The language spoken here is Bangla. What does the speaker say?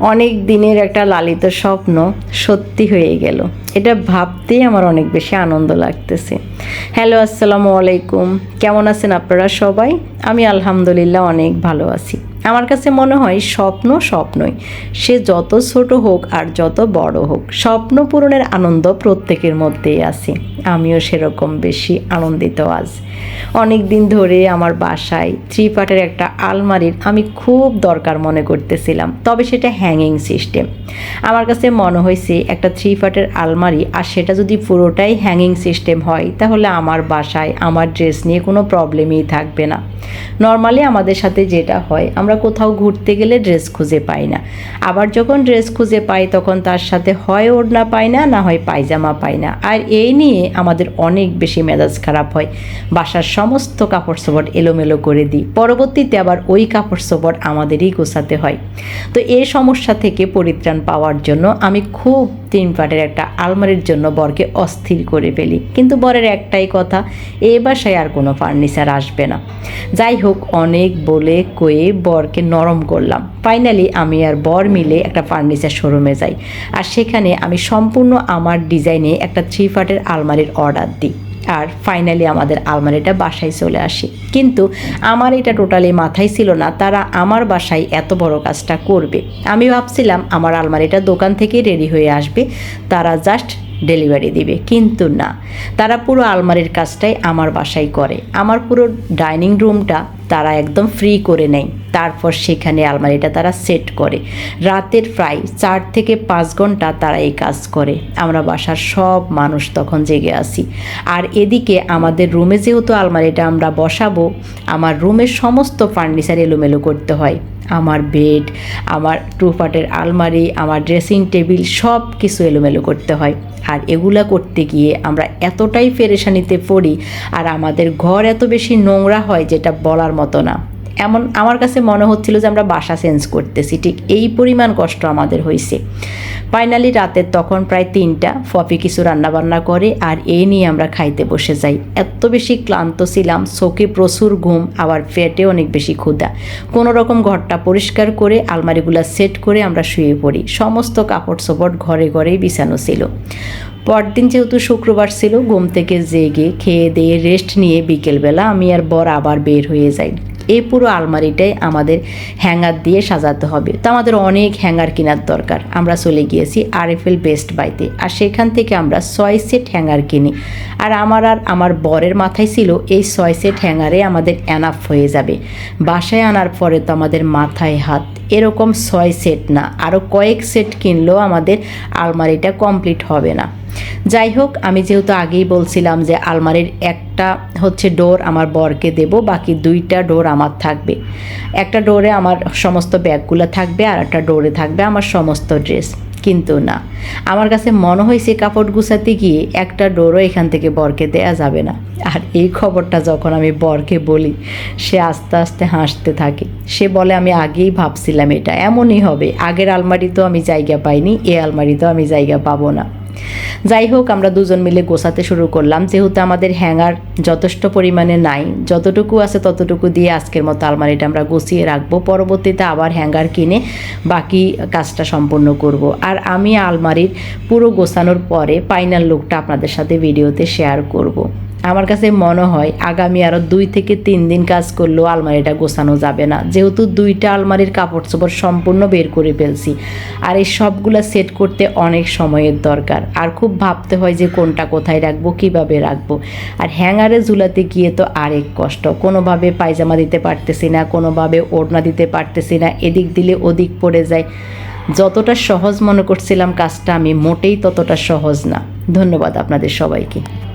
অনেক দিনের একটা লালিত স্বপ্ন সত্যি হয়ে গেল। এটা ভাবতেই আমার অনেক বেশি আনন্দ লাগতেছে। হ্যালো, আসসালামু আলাইকুম। কেমন আছেন আপনারা সবাই? আমি আলহামদুলিল্লাহ অনেক ভালো আছি। আমার কাছে মনে হয় স্বপ্ন স্বপ্নই। সে যত ছোট হোক আর যত বড় হোক, স্বপ্ন পূরণের আনন্দ প্রত্যেকের মধ্যেই আছে। আমিও সেরকম বেশি আনন্দিত আজ। অনেক দিন ধরে আমার বাসায় থ্রি পার্টের একটা আলমারির আমি খুব দরকার মনে করতেছিলাম, তবে সেটা হ্যাঙ্গিং সিস্টেম আমার কাছে মনে হয়েছে একটা থ্রি পার্টের আলমারি, আর সেটা যদি পুরোটাই হ্যাঙ্গিং সিস্টেম হয়, তাহলে আমার বাসায় আমার ড্রেস নিয়ে কোনো প্রবলেমই থাকবে না। নর্মালি আমাদের সাথে যেটা হয়, আমরা কোথাও ঘুরতে গেলে ড্রেস খুঁজে পাই না। আবার যখন ড্রেস খুঁজে পাই, তখন তার সাথে হয় ওড়না পাই না না হয় পায়জামা পাই না। আর এই নিয়ে আমাদের অনেক বেশি মেজাজ খারাপ হয়। বাসার সমস্ত কাপড় চোপড় এলোমেলো করে দিই। পরবর্তীতে আবার ওই কাপড় চোপড় আমাদেরই গোছাতে হয়। তো এই সমস্যা থেকে পরিত্রাণ পাওয়ার জন্য আমি খুব তিন পাটের একটা আলমারির জন্য বরকে অস্থির করে ফেলি। কিন্তু বরের একটাই কথা, এ বাসায় আর কোনো ফার্নিচার আসবে না। যাই হোক, অনেক বলে কয়ে বরকে নরম করলাম। ফাইনালি আমি আর বর মিলে একটা ফার্নিচার শোরুমে যাই। আর সেখানে আমি সম্পূর্ণ আমার ডিজাইনে একটা থ্রি পার্টের আলমারির অর্ডার দিই। আর ফাইনালি আমাদের আলমারিটা বাসায় চলে আসি। কিন্তু আমার এটা টোটালি মাথায় ছিল না, তারা আমার বাসায় এত বড় কাজটা করবে। আমি ভাবছিলাম আমার আলমারিটা দোকান থেকে রেডি হয়ে আসবে, তারা জাস্ট ডেলিভারি দিবে। কিন্তু না, তারা পুরো আলমারির কাজটাই আমার বাসায় করে। আমার পুরো ডাইনিং রুমটা তারা একদম ফ্রি করে নেয়। তারপর সেখানে আলমারিটা তারা সেট করে। রাতের প্রায় চার থেকে পাঁচ ঘণ্টা তারা এই কাজ করে। আমরা বাসার সব মানুষ তখন জেগে আসি আর এদিকে আমাদের রুমে যেহেতু আলমারিটা আমরা বসাবো, আমার রুমের সমস্ত ফার্নিচার এলোমেলো করতে হয়। আমার বেড আমার টু আলমারি, আমার ড্রেসিং টেবিল সব কিছু এলোমেলো করতে হয়। আর এগুলা করতে গিয়ে আমরা এতটাই পেরেশানিতে পড়ি, আর আমাদের ঘর এত বেশি নোংরা হয় যেটা বলার মতো না। এমন আমার কাছে মনে হচ্ছিল যে আমরা বাসা চেঞ্জ করতেছি। ঠিক এই পরিমাণ কষ্ট আমাদের হয়েছে। ফাইনালি রাতের তখন প্রায় তিনটা ফপি কিছু রান্নাবান্না করে আর এই নিয়ে আমরা খাইতে বসে যাই। এত বেশি ক্লান্ত ছিলাম, চোখে প্রচুর ঘুম, আবার পেটে অনেক বেশি ক্ষুধা। কোনো রকম ঘরটা পরিষ্কার করে, আলমারিগুলো সেট করে আমরা শুয়ে পড়ি। সমস্ত কাপড় চোপড় ঘরে ঘরেই বিছানো ছিল। পরদিন যেহেতু শুক্রবার ছিল, ঘুম থেকে জেগে খেয়ে দিয়ে রেস্ট নিয়ে বিকেলবেলা আমি আর বর আবার বের হয়ে যাই। এই পুরো আলমারিটাই আমাদের হ্যাঙ্গার দিয়ে সাজাতে হবে। তো আমাদের অনেক হ্যাঙ্গার কেনার দরকার। আমরা চলে গিয়েছি আরএফএল বেস্ট বাইতে আর সেখান থেকে আমরা ছয় সেট হ্যাঙ্গার কিনি। আর আমার আর আমার বরের মাথায় ছিল, এই ছয় সেট হ্যাঙ্গারে আমাদের অ্যানাফ হয়ে যাবে। বাসায় আনার পরে তো আমাদের মাথায় হাত। এরকম ছয় সেট না। আরও কয়েক সেট কিনলেও আমাদের আলমারিটা কমপ্লিট হবে না। যাই হোক, আমি যেহেতু আগেই বলছিলাম যে আলমারির একটা হচ্ছে ডোর আমার বরকে দেব, বাকি দুইটা ডোর আমার থাকবে। একটা ডোরে আমার সমস্ত ব্যাগগুলো থাকবে আর একটা ডোরে থাকবে আমার সমস্ত ড্রেস। কিন্তু না, আমার কাছে মনে হয়েছে কাপড় গুছাতে গিয়ে একটা ডোরও এখান থেকে বরকে দেয়া যাবে না। আর এই খবরটা যখন আমি বরকে বলি, সে আস্তে আস্তে হাসতে থাকে। সে বলে, আমি আগেই ভাবছিলাম এটা। এমনই হবে। আগের আলমারিতেও আমি জায়গা পাইনি, এ আলমারিতেও আমি জায়গা পাবো না। যাই হোক, আমরা দুজন মিলে গোছাতে শুরু করলাম যেহেতু আমাদের হ্যাঙ্গার যথেষ্ট পরিমাণে নাই, যতটুকু আছে ততটুকু দিয়ে আজকের মতো আলমারিটা আমরা গুছিয়ে রাখব পরবর্তীতে আবার হ্যাঙ্গার কিনে বাকি কাজটা সম্পূর্ণ করব। আর আমি আলমারির পুরো গোছানোর পরে ফাইনাল লুকটা আপনাদের সাথে ভিডিওতে শেয়ার করব। আমার কাছে মনে হয় আগামী আরও দুই থেকে তিন দিন কাজ করলেও আলমারিটা গোছানো যাবে না। যেহেতু দুইটা আলমারির কাপড় চোপড় সম্পূর্ণ বের করে ফেলছি। আর এই সবগুলা সেট করতে অনেক সময়ের দরকার। আর খুব ভাবতে হয় যে কোনটা কোথায় রাখব, কীভাবে রাখব। আর হ্যাঙ্গারে ঝুলাতে গিয়ে তো আরেক কষ্ট। কোনোভাবে পায়জামা দিতে পারতেছি না, কোনোভাবে ওড়না দিতে পারতেছি না, এদিক দিলে ওদিক পড়ে যায়। যতটা সহজ মনে করছিলাম কাজটা আমি মোটেই ততটা সহজ না। ধন্যবাদ আপনাদের সবাইকে।